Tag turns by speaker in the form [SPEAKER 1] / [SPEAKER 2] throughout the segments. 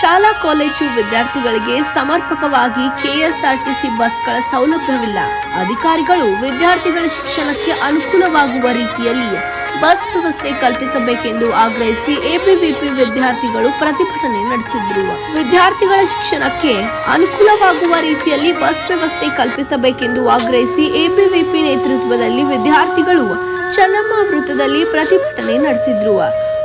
[SPEAKER 1] ಶಾಲಾ ಕಾಲೇಜು ವಿದ್ಯಾರ್ಥಿಗಳಿಗೆ ಸಮರ್ಪಕವಾಗಿ ಕೆಎಸ್ಆರ್ಟಿಸಿ ಬಸ್ಗಳ ಸೌಲಭ್ಯವಿಲ್ಲ. ಅಧಿಕಾರಿಗಳು ವಿದ್ಯಾರ್ಥಿಗಳ ಶಿಕ್ಷಣಕ್ಕೆ ಅನುಕೂಲವಾಗುವ ರೀತಿಯಲ್ಲಿ ಬಸ್ ವ್ಯವಸ್ಥೆ ಕಲ್ಪಿಸಬೇಕೆಂದು ಆಗ್ರಹಿಸಿ ಎಬಿವಿಪಿ ವಿದ್ಯಾರ್ಥಿಗಳು ಪ್ರತಿಭಟನೆ ನಡೆಸಿದ್ರು. ವಿದ್ಯಾರ್ಥಿಗಳ ಶಿಕ್ಷಣಕ್ಕೆ ಅನುಕೂಲವಾಗುವ ರೀತಿಯಲ್ಲಿ ಬಸ್ ವ್ಯವಸ್ಥೆ ಕಲ್ಪಿಸಬೇಕೆಂದು ಆಗ್ರಹಿಸಿ ಎಬಿವಿಪಿ ನೇತೃತ್ವದಲ್ಲಿ ವಿದ್ಯಾರ್ಥಿಗಳು ಚೆನ್ನಮ್ಮ ವೃತ್ತದಲ್ಲಿ ಪ್ರತಿಭಟನೆ ನಡೆಸಿದ್ರು.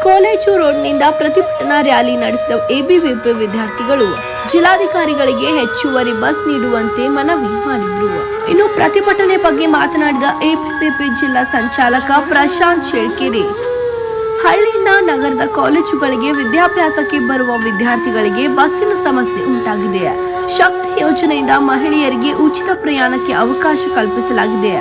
[SPEAKER 1] ಕಾಲೇಜು ರೋಡ್ನಿಂದ ಪ್ರತಿಭಟನಾ ರ್ಯಾಲಿ ನಡೆಸಿದ ಎಬಿವಿಪಿ ವಿದ್ಯಾರ್ಥಿಗಳು ಜಿಲ್ಲಾಧಿಕಾರಿಗಳಿಗೆ ಹೆಚ್ಚುವರಿ ಬಸ್ ನೀಡುವಂತೆ ಮನವಿ ಮಾಡಿದ್ರು. ಇನ್ನು ಪ್ರತಿಭಟನೆ ಬಗ್ಗೆ ಮಾತನಾಡಿದ ಎಬಿವಿಪಿ ಜಿಲ್ಲಾ ಸಂಚಾಲಕ ಪ್ರಶಾಂತ್ ಶೇಳ್ಕೆರೆ, ಹಳ್ಳಿಯಿಂದ ನಗರದ ಕಾಲೇಜುಗಳಿಗೆ ವಿದ್ಯಾಭ್ಯಾಸಕ್ಕೆ ಬರುವ ವಿದ್ಯಾರ್ಥಿಗಳಿಗೆ ಬಸ್ಸಿನ ಸಮಸ್ಯೆ ಉಂಟಾಗಿದೆ. ಶಕ್ತಿ ಯೋಜನೆಯಿಂದ ಮಹಿಳೆಯರಿಗೆ ಉಚಿತ ಪ್ರಯಾಣಕ್ಕೆ ಅವಕಾಶ ಕಲ್ಪಿಸಲಾಗಿದೆ.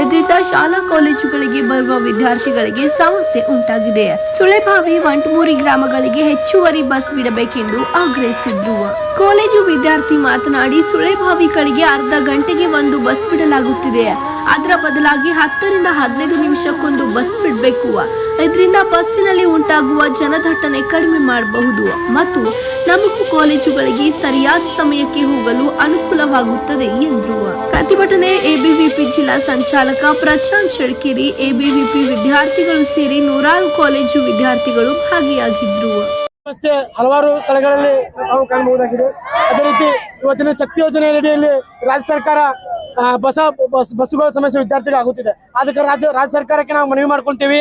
[SPEAKER 1] ಇದರಿಂದ ಶಾಲಾ ಕಾಲೇಜುಗಳಿಗೆ ಬರುವ ವಿದ್ಯಾರ್ಥಿಗಳಿಗೆ ಸಮಸ್ಯೆ ಉಂಟಾಗಿದೆ. ಸುಳೆಬಾವಿ ವಂಟಮೂರಿ ಗ್ರಾಮಗಳಿಗೆ ಹೆಚ್ಚುವರಿ ಬಸ್ ಬಿಡಬೇಕೆಂದು ಆಗ್ರಹಿಸಿದ್ರು. ಕಾಲೇಜು ವಿದ್ಯಾರ್ಥಿ ಮಾತನಾಡಿ, ಸುಳೆಬಾವಿ ಕಡೆಗೆ ಅರ್ಧ ಗಂಟೆಗೆ ಒಂದು ಬಸ್ ಬಿಡಲಾಗುತ್ತಿದೆ. ಅದರ ಬದಲಾಗಿ ಹತ್ತರಿಂದ ಹದಿನೈದು ನಿಮಿಷಕ್ಕೊಂದು ಬಸ್ ಬಿಡಬೇಕು ಇದರಿಂದ ಬಸ್ಸಿನಲ್ಲಿ ಉಂಟಾಗುವ ಜನದಟ್ಟಣೆ ಕಡಿಮೆ ಮಾಡಬಹುದು. ಮತ್ತು ನಮಗೂ ಕಾಲೇಜುಗಳಿಗೆ ಸರಿಯಾದ ಸಮಯಕ್ಕೆ ಹೋಗಲು ಅನುಕೂಲವಾಗುತ್ತದೆ ಎಂದರು. ಪ್ರತಿಭಟನೆ ಎಬಿವಿಪಿ ಜಿಲ್ಲಾ ಸಂಚಾಲಕ ಪ್ರಶಾಂತ್ ಶೆಳ್ಕಿರಿ, ಎಬಿವಿಪಿ ವಿದ್ಯಾರ್ಥಿಗಳು ಸೇರಿ ನೂರಾರು ಕಾಲೇಜು ವಿದ್ಯಾರ್ಥಿಗಳು ಭಾಗಿಯಾಗಿದ್ರು.
[SPEAKER 2] ಸಮಸ್ಯೆ ಹಲವಾರು ಸ್ಥಳಗಳಲ್ಲಿ ನಾವು ಕಾಣಬಹುದಾಗಿದೆ. ಅದೇ ರೀತಿ ಇವತ್ತಿನ ಶಕ್ತಿ ಯೋಜನೆ ಅಡಿಯಲ್ಲಿ ರಾಜ್ಯ ಸರ್ಕಾರ ಬಸ ಬಸ್ ಬಸ್ಸುಗಳ ಸಮಸ್ಯೆ ವಿದ್ಯಾರ್ಥಿಗಳು ಆಗುತ್ತಿದೆ. ಅದಕ್ಕೆ ರಾಜ್ಯ ರಾಜ್ಯ ಸರ್ಕಾರಕ್ಕೆ ನಾವು ಮನವಿ ಮಾಡ್ಕೊಳ್ತೀವಿ.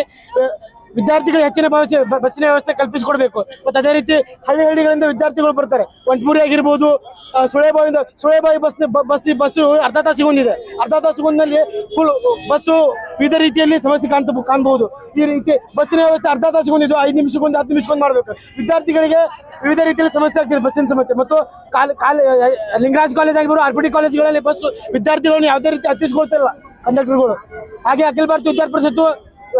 [SPEAKER 2] ವಿದ್ಯಾರ್ಥಿಗಳು ಹೆಚ್ಚಿನ ಭವಿಷ್ಯ ಬಸ್ಸಿನ ವ್ಯವಸ್ಥೆ ಕಲ್ಪಿಸಿಕೊಡ್ಬೇಕು. ಮತ್ತು ಅದೇ ರೀತಿ ಹಳ್ಳಿ ಹಳ್ಳಿಗಳಿಂದ ವಿದ್ಯಾರ್ಥಿಗಳು ಬರ್ತಾರೆ. ಒಂಟ್ಮೂರಿ ಆಗಿರ್ಬೋದು ಸುಳೆಬಾವಿಯಿಂದ ಸುಳೆಬಾವಿ ಬಸ್ ಬಸ್ ಬಸ್ಸು ಅರ್ಧ ತಾಸು ಒಂದಿದೆ. ಅರ್ಧ ತಾಸು ಒಂದಲ್ಲಿ ಫುಲ್ ಬಸ್ಸು ವಿವಿಧ ರೀತಿಯಲ್ಲಿ ಸಮಸ್ಯೆ ಕಾಣ್ತ ಕಾಣಬಹುದು ಈ ರೀತಿ ಬಸ್ಸಿನ ವ್ಯವಸ್ಥೆ ಅರ್ಧ ತಾಸಿಗೆ ಒಂದಿದ್ದು, ಐದು ನಿಮಿಷಕ್ಕೊಂದು, ಹತ್ತು ನಿಮಿಷಕ್ಕೊಂದು ಮಾಡಬೇಕು. ವಿದ್ಯಾರ್ಥಿಗಳಿಗೆ ವಿವಿಧ ರೀತಿಯಲ್ಲಿ ಸಮಸ್ಯೆ ಆಗ್ತಿದೆ ಬಸ್ಸಿನ ಸಮಸ್ಯೆ. ಮತ್ತು ಕಾಲ ಕಾಲ ಲಿಂಗರಾಜ್ ಕಾಲೇಜ್ ಆಗಿರ್ಬೋದು ಆರ್ ಪಿ ಟಿ ಕಾಲೇಜ್ಗಳಲ್ಲಿ ಬಸ್ ವಿದ್ಯಾರ್ಥಿಗಳನ್ನು ಯಾವುದೇ ರೀತಿ ಹತ್ತಿಸ್ಕೊಳ್ತಿಲ್ಲ ಕಂಡಕ್ಟರ್ಗಳು. ಹಾಗೆ ಅಖಿಲ ಭಾರತ ವಿದ್ಯಾರ್ಥಿ ಪರಿಷತ್ತು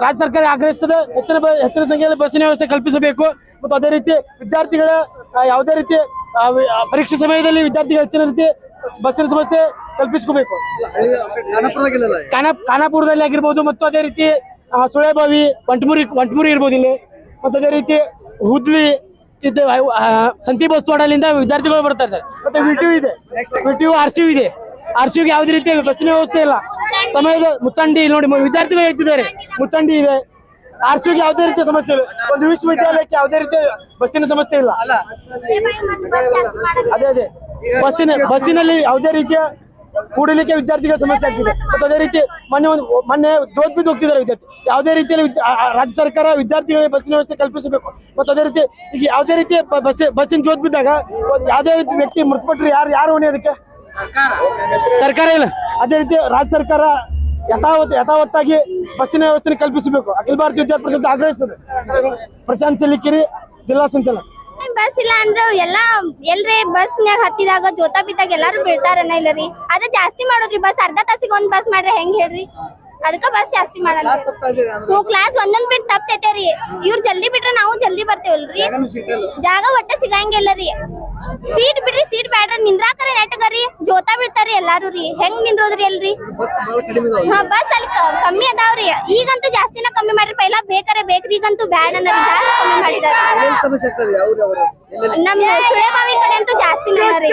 [SPEAKER 2] ರಾಜ್ಯ ಸರ್ಕಾರ ಆಗ್ರಹಿಸ್ತದೆ. ಹೆಚ್ಚಿನ ಹೆಚ್ಚಿನ ಸಂಖ್ಯೆಯಲ್ಲಿ ಬಸ್ಸಿನ ವ್ಯವಸ್ಥೆ ಕಲ್ಪಿಸಬೇಕು. ಮತ್ತು ಅದೇ ರೀತಿ ವಿದ್ಯಾರ್ಥಿಗಳ ಯಾವುದೇ ರೀತಿ ಪರೀಕ್ಷೆ ಸಮಯದಲ್ಲಿ ವಿದ್ಯಾರ್ಥಿಗಳು ಹೆಚ್ಚಿನ ರೀತಿ ಬಸ್ಸಿನ ಸಮಸ್ಯೆ ಕಲ್ಪಿಸ್ಕೋಬೇಕು. ಖಾನಾ ಖಾನಾಪುರದಲ್ಲಿ ಆಗಿರ್ಬೋದು ಮತ್ತು ಅದೇ ರೀತಿ ಸುಳೆಬಾವಿ ಒಂಟ್ಮೂರಿ ಒಂಟ್ಮೂರಿ ಇರ್ಬೋದು ಇಲ್ಲಿ. ಮತ್ತು ಅದೇ ರೀತಿ ಹುದ್ಲಿ ಇದು ಸಂತಿ ಬಸ್ತವಾಡಲಿಂದ ವಿದ್ಯಾರ್ಥಿಗಳು ಬರ್ತಾ ಇದ್ದಾರೆ. ಮತ್ತೆ ವಿಟಿಯು ಇದೆ. ವಿಟಿಯು ಆರ್ ಸಿ ಇದೆ. ಆರ್ ಸಿ ಯಾವುದೇ ರೀತಿ ಬಸ್ಸಿನ ವ್ಯವಸ್ಥೆ ಇಲ್ಲ. ಸಮಯದ ಮುತ್ತಂಡಿ ಇಲ್ಲಿ ನೋಡಿ ವಿದ್ಯಾರ್ಥಿಗಳು ಹೇಳ್ತಿದ್ದಾರೆ. ಮುತ್ತಂಡಿ ಇದೆ. ಆರ್ ಸಿ ಯಾವುದೇ ರೀತಿಯ ಸಮಸ್ಯೆ ಇಲ್ಲ. ಒಂದು ವಿಶ್ವವಿದ್ಯಾಲಯಕ್ಕೆ ಯಾವುದೇ ರೀತಿಯ ಬಸ್ಸಿನ ಸಮಸ್ಯೆ ಇಲ್ಲ. ಅದೇ ಅದೇ. ಬಸ್ಸಿನ ಬಸ್ಸಿನಲ್ಲಿ ಯಾವುದೇ ರೀತಿಯ ಕೂಡಲಿಕ್ಕೆ ವಿದ್ಯಾರ್ಥಿಗಳ ಸಮಸ್ಯೆ ಆಗ್ತಿದೆ. ಮತ್ತು ಅದೇ ರೀತಿ ಮೊನ್ನೆ ಒಂದು ಮೊನ್ನೆ ಜೋತ್ ಬಿದ್ದು ಹೋಗ್ತಿದ್ದಾರೆ ವಿದ್ಯಾರ್ಥಿ. ಯಾವುದೇ ರೀತಿಯಲ್ಲಿ ರಾಜ್ಯ ಸರ್ಕಾರ ವಿದ್ಯಾರ್ಥಿಗಳಿಗೆ ಬಸ್ಸಿನ ವ್ಯವಸ್ಥೆ ಕಲ್ಪಿಸಬೇಕು. ಮತ್ತೆ ಅದೇ ರೀತಿ ಈಗ ಯಾವುದೇ ರೀತಿಯ ಬಸ್ ಬಸ್ಸಿನ ಜೋತ್ ಬಿದ್ದಾಗ ಒಂದು ಯಾವುದೇ ರೀತಿ ವ್ಯಕ್ತಿ ಮೃತಪಟ್ಟರು ಯಾರು ಯಾರು ಹೊಣೆ ಅದಕ್ಕೆ ಸರ್ಕಾರ. ಇಲ್ಲ. ಅದೇ ರೀತಿ ರಾಜ್ಯ ಸರ್ಕಾರ ಯಥಾವತ್ ಯಥಾವತ್ತಾಗಿ ಬಸ್ಸಿನ ವ್ಯವಸ್ಥೆ ಕಲ್ಪಿಸಬೇಕು. ಅಖಿಲ ಭಾರತೀಯ ವಿದ್ಯಾರ್ಥಿ ಪರಿಷತ್ ಆಗ್ರಹಿಸ್ತದೆ. ಪ್ರಶಾಂತ್ ಚಲಿಕಿರಿ ಜಿಲ್ಲಾ ಸಂಚಾಲಕ.
[SPEAKER 3] ಬಸ್ ಇಲ್ಲ ಅಂದ್ರೆ ಎಲ್ಲಾ ಎಲ್ರಿ ಬಸ್ನ್ಯಾಗ ಹತ್ತಿದಾಗ ಜೋತಾ ಬಿದ್ದಾಗ ಎಲ್ಲಾರು ಇಲ್ಲ ರೀ? ಅದ ಜಾಸ್ತಿ ಮಾಡೋದ್ರಿ ಬಸ್ ಅರ್ಧ ತಾಸಿಗೆ ಒಂದ್ ಬಸ್ ಮಾಡ್ರಿ ಹೆಂಗ್ ಹೇಳ್ರಿ? ಅದಕ್ಕ ಬಸ್ ಜಾಸ್ತಿ ಮಾಡಲ್ಲ. ಹ್ಞೂ ಕ್ಲಾಸ್ ಒಂದೊಂದ್ ಬಿಟ್ ತಪ್ತೈತೆ ರೀ. ಇವ್ರು ಜಲ್ದಿ ಬಿಟ್ರೆ ನಾವು ಜಲ್ದಿ ಬರ್ತೇವಲ್ರಿ. ಜಾಗ ಒಟ್ಟ ಸಿಗಂಗಿಲ್ಲ ರೀ. ಸೀಟ್ ಬಿಡ್ರಿ ಸೀಟ್ ಬ್ಯಾಡ್ರಿ ನಿಂದ್ರಾಕರ ನೆಟ್ಟಗರಿ ಜೋತಾ ಬೀಳ್ತಾರಿ ಎಲ್ಲಾರು ರೀ. ಹೆಂಗ್ ನಿಂದ್ರೋದ್ರಿ ಎಲ್ರಿ? ಹಾ ಬಸ್ ಅಲ್ಲಿ ಕಮ್ಮಿ ಅದಾವ್ರಿ ಈಗಂತೂ ಜಾಸ್ತಿನ ಕಮ್ಮಿ ಮಾಡ್ರಿ. ಪೈಲಾ ಬೇಕರೆ ಬೇಕ್ರಿ ಈಗಂತೂ ಬ್ಯಾಡ್ ಅನ್ನರಿ ಜಾಸ್ತಿ ಕಮ್ಮಿ ಮಾಡಿದಾರ.
[SPEAKER 4] ನಮ್ಮ ಸುಳೆ
[SPEAKER 3] ನಮ್ ಸುಳೆಬಾವಿ ಕಡೆ ಅಂತೂ ಜಾಸ್ತಿ ರೀ.